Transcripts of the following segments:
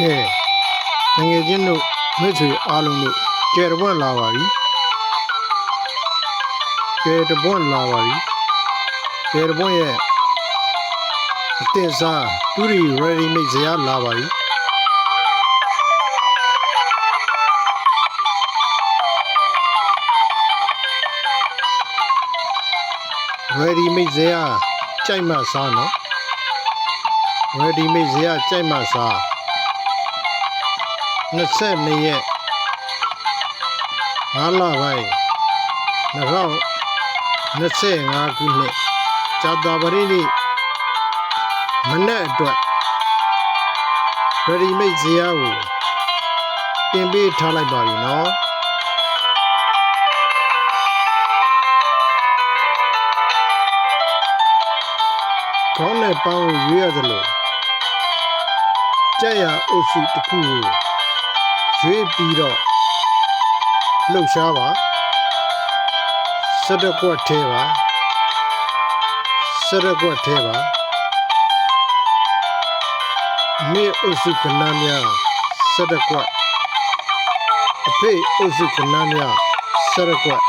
ကဲငယ်ချင်းတို့မိတ်ဆွေအားလုံးတို့ကဲတပွင့်လာပါပြီကဲတပွင့်လာပါပြီကဲတပွင့်ရဲ့အတင်စားတူရီ ready made ဇာတ်လာပါပြီ။ ready made ဇာတ်ကြိုက်မှစားနော် ready made ဇာတ်ကြိုက်မှစား 22ရက်5လပိုင်း2025ခုနှစ်ဇာတာပရိနေ့မနေ့အတွက် ready made ဇာတ်ကိုတင်ပေးထားလိုက်ပါပြီနော်ခေါင်းနဲ့ပန်းကိုရွေးရသလိုကြက်ရအုပ်စုတစ်ခုကို ရွေးပြီးတော့လှုပ်ရှားပါဆက်တော့ကွက်ထဲပါဆက်တော့ကွက်ထဲပါအမေအုပ်စုကဏ္ဍများဆက်တော့ကွက်အဖေအုပ်စုကဏ္ဍများဆက်တော့ကွက်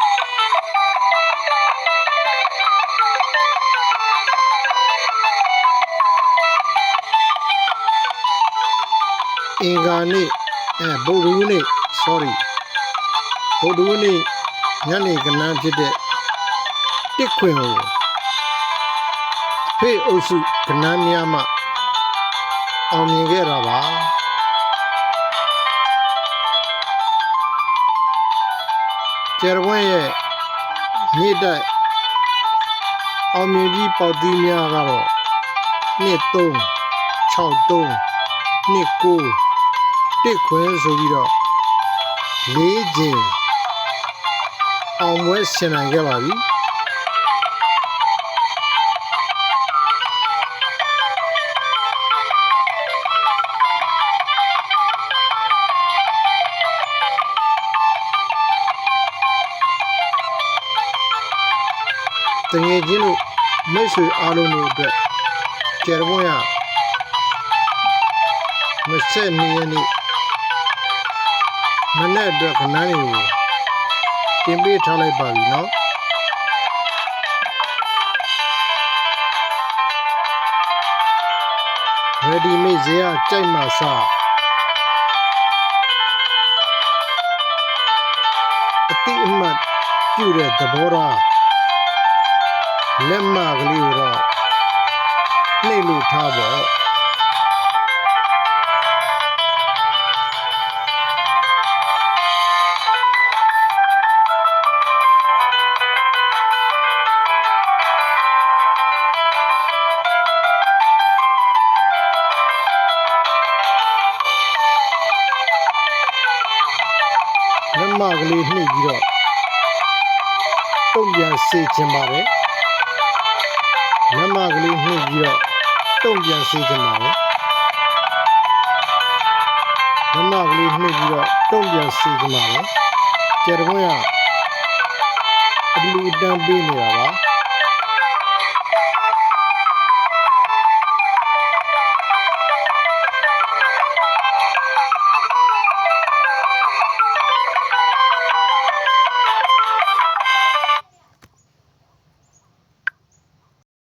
အင်္ဂါနေ့ အဲဗုဒ္ဓဟူးနေ့ sorry ဗုဒ္ဓဟူးနေ့ညနေကနန်းဖြစ်တဲ့တစ်ခွင်ကိုအဖေအုပ်စုကနန်းများမှအောင်မြင်ခဲ့တာပါကျယ်ဝဲရဲ့မြေတိုက်အောင်မြင်ပြီးပေါက်သီးများကတော့နှစ်3 6 3နှစ်9 တစ်ခွဲဆိုပြီးတော့လေးချိန်အောင်ပွဲဆင်နိုင်ခဲ့ပါပြီတငယ်ချင်းတို့မိတ်ဆွေအားလုံးတို့အတွက်ကျေရမွန်ရ22ရက်နေ့ မနေ့အတွက်ခဏလေးကိုတင်ပေးထားလိုက်ပါပြီနော် ready made ဇေယကြိုက်မှစားအတိအမှတ်ပြုတဲ့သဘောထားလက်မကလေးကိုတော့နှိပ်လို့ထားပေါ့ မကလေးနှိပ်ပြီးတော့တုံ့ပြန်စေချင်ပါတယ်လက်မကလေးနှိပ်ပြီးတော့တုံ့ပြန်စေချင်ပါတယ်လက်မကလေးနှိပ်ပြီးတော့တုံ့ပြန်စေချင်ပါတယ်ကျေတကွန်းကအလူအတန်းပေးနေတာပါ